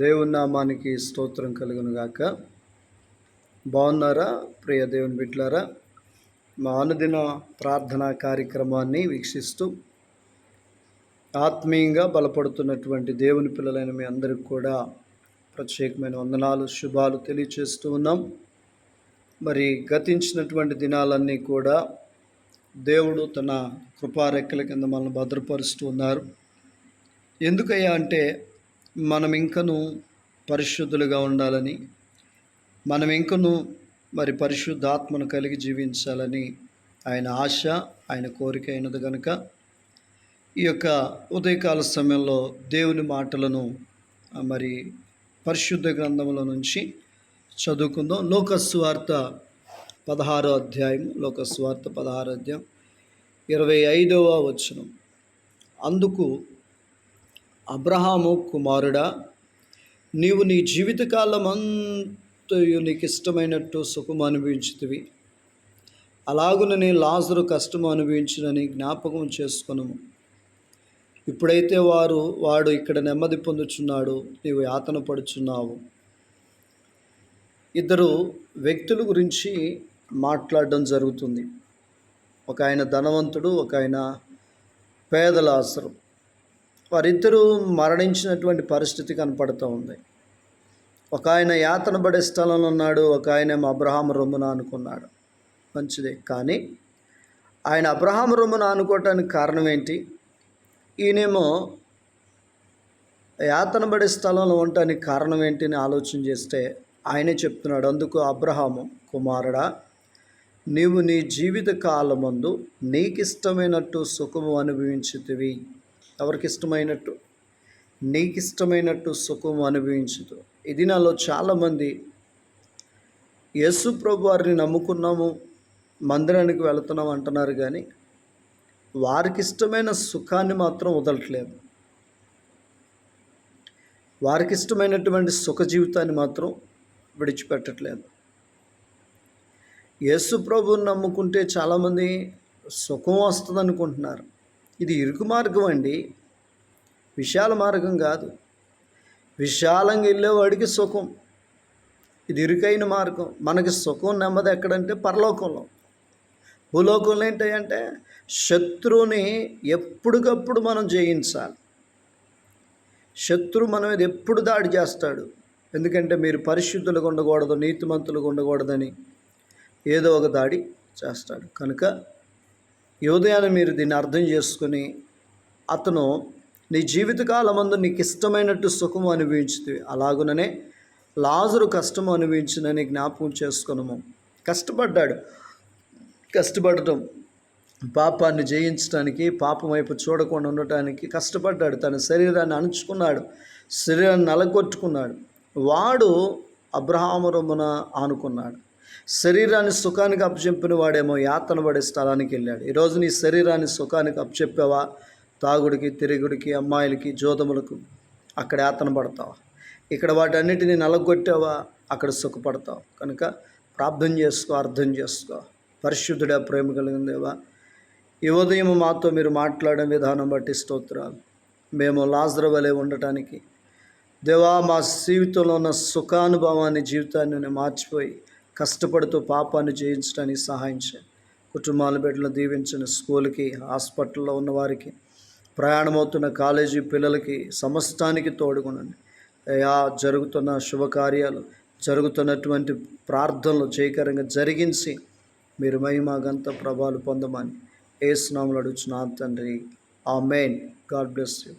దేవుని నామానికి స్తోత్రం కలుగును గాక బాగున్నారా? ప్రియ దేవుని బిడ్లారా మా అనుదిన ప్రార్థనా కార్యక్రమాన్ని వీక్షిస్తూ ఆత్మీయంగా బలపడుతున్నటువంటి దేవుని పిల్లలైన మీ అందరికి కూడా ప్రత్యేకమైన వందనాలు శుభాలు తెలియచేస్తూ ఉన్నాం. మరి గతించినటువంటి దినాలన్నీ కూడా దేవుడు తన కృపారెక్కల కింద మనల్ని భద్రపరుస్తూ ఉన్నారు. ఎందుకయ్యా అంటే మనం ఇంకను పరిశుద్ధులుగా ఉండాలని మనం ఇంకను మరి పరిశుద్ధాత్మను కలిగి జీవించాలని ఆయన ఆశ ఆయన కోరిక అయినది కనుక ఈ యొక్క ఉదయకాల సమయంలో దేవుని మాటలను మరి పరిశుద్ధ గ్రంథముల నుంచి చదువుకుందాం. లోకస్వార్త పదహారో అధ్యాయం లోకస్వార్త పదహారో అధ్యాయం ఇరవై ఐదవ వచనం. అందుకు అబ్రహాము కుమారుడా నీవు నీ జీవితకాలం అంతయు నీకు ఇష్టమైనట్టు సుఖం అనుభవించుతివి. అలాగున నీ లాజరు కష్టం అనుభవించినని జ్ఞాపకం చేసుకును. ఇప్పుడైతే వారు వాడు ఇక్కడ నెమ్మది పొందుచున్నాడు నీవు యాతన పడుచున్నావు ఇద్దరు వ్యక్తుల గురించి మాట్లాడడం జరుగుతుంది. ఒక ఆయన ధనవంతుడు ఒక ఆయన పేదలాసరు వారిద్దరూ మరణించినటువంటి పరిస్థితి కనపడుతూ ఉంది. ఒక ఆయన యాతన పడే స్థలంలో ఉన్నాడు ఒక ఆయన అబ్రహాం రొమ్మున అనుకున్నాడు మంచిదే. కానీ ఆయన అబ్రహాం రొమ్మున అనుకోవటానికి కారణం ఏంటి? ఈయనేమో యాతన పడే స్థలంలో ఉండటానికి కారణం ఏంటి అని ఆలోచన చేస్తే ఆయనే చెప్తున్నాడు. అందుకు అబ్రహాము కుమారుడా నీవు నీ జీవిత కాలమందు నీకిష్టమైనట్టు సుఖము అనుభవించుతివి. ఎవరికి ఇష్టమైనట్టు నీకు ఇష్టమైనట్టు సుఖం అనుభవించదు ఇది నాలో చాలామంది యేసు ప్రభు వారిని నమ్ముకున్నాము మందిరానికి వెళుతున్నాం అంటున్నారు కానీ వారికి ఇష్టమైన సుఖాన్ని మాత్రం వదలట్లేదు. వారికి ఇష్టమైనటువంటి సుఖ జీవితాన్ని మాత్రం విడిచిపెట్టట్లేదు. యేసు ప్రభుని నమ్ముకుంటే చాలామంది సుఖం వస్తుంది అనుకుంటున్నారు ఇది ఇరుకు మార్గం అండి. విశాల మార్గం కాదు. విశాలంగా వెళ్ళేవాడికి సుఖం. ఇది ఇరుకైన మార్గం. మనకి సుఖం నెమ్మది ఎక్కడంటే పరలోకంలో. భూలోకంలో ఏంటంటే శత్రువుని ఎప్పటికప్పుడు మనం జయించాలి. శత్రువు మన మీద ఎప్పుడు దాడి చేస్తాడు? ఎందుకంటే మీరు పరిశుద్ధులుగా ఉండకూడదు నీతిమంతులుగా ఉండకూడదని. ఏదో ఒక దాడి చేస్తాడు. కనుక ఈ ఉదయాన్ని మీరు దీన్ని అర్థం చేసుకుని అతను నీ జీవితకాలమందు నీకు ఇష్టమైనట్టు సుఖము అనుభవించుతుంది అలాగుననే లాజరు కష్టము అనుభవించినని జ్ఞాపకం చేసుకున్నాము కష్టపడ్డాడు. కష్టపడటం. పాపాన్ని జయించడానికి పాపం వైపు చూడకుండా ఉండటానికి కష్టపడ్డాడు. తన శరీరాన్ని అణుచుకున్నాడు. శరీరాన్ని నలగొట్టుకున్నాడు. వాడు అబ్రహామురమున ఆనుకున్నాడు. శరీరాన్ని సుఖానికి అప్పచెప్పిన వాడేమో యాతన పడే స్థలానికి వెళ్ళాడు. ఈరోజు నీ శరీరాన్ని సుఖానికి అప్పచెప్పావా? తాగుడికి తిరుగుడికి అమ్మాయిలకి జోదములకు అక్కడ యాతన పడతావా? ఇక్కడ వాటన్నిటిని నలగొట్టావా? అక్కడ సుఖపడతావు. కనుక ప్రార్థన చేసుకో అర్థం చేసుకో. పరిశుద్ధుడా ప్రేమ కలిగిందేవా ఈ ఉదయం మాతో మీరు మాట్లాడే విధానం బట్టి స్తోత్రాలు. మేము లాజర వలె ఉండటానికి దేవా మా జీవితంలో ఉన్న సుఖానుభవాన్ని జీవితాన్ని మార్చిపోయి కష్టపడుతూ పాపాన్ని జయించడానికి సహాయం చేయండి కుటుంబాల బిడ్డలు దీవించండి. స్కూల్కి హాస్పిటల్లో ఉన్న వారికి ప్రయాణమవుతున్న కాలేజీ పిల్లలకి సమస్తానికి తోడుగునండి అయా జరుగుతున్న శుభకార్యాలు జరుగుతున్నటువంటి ప్రార్థనలు జయకరంగా జరిగించి మీరు మహిమాగంత ప్రభావాలు పొందమని ఏ స్నాములు అడుగుచున్నా తండ్రి. ఆ మెయిన్ గాడ్ బ్లెస్ యూ.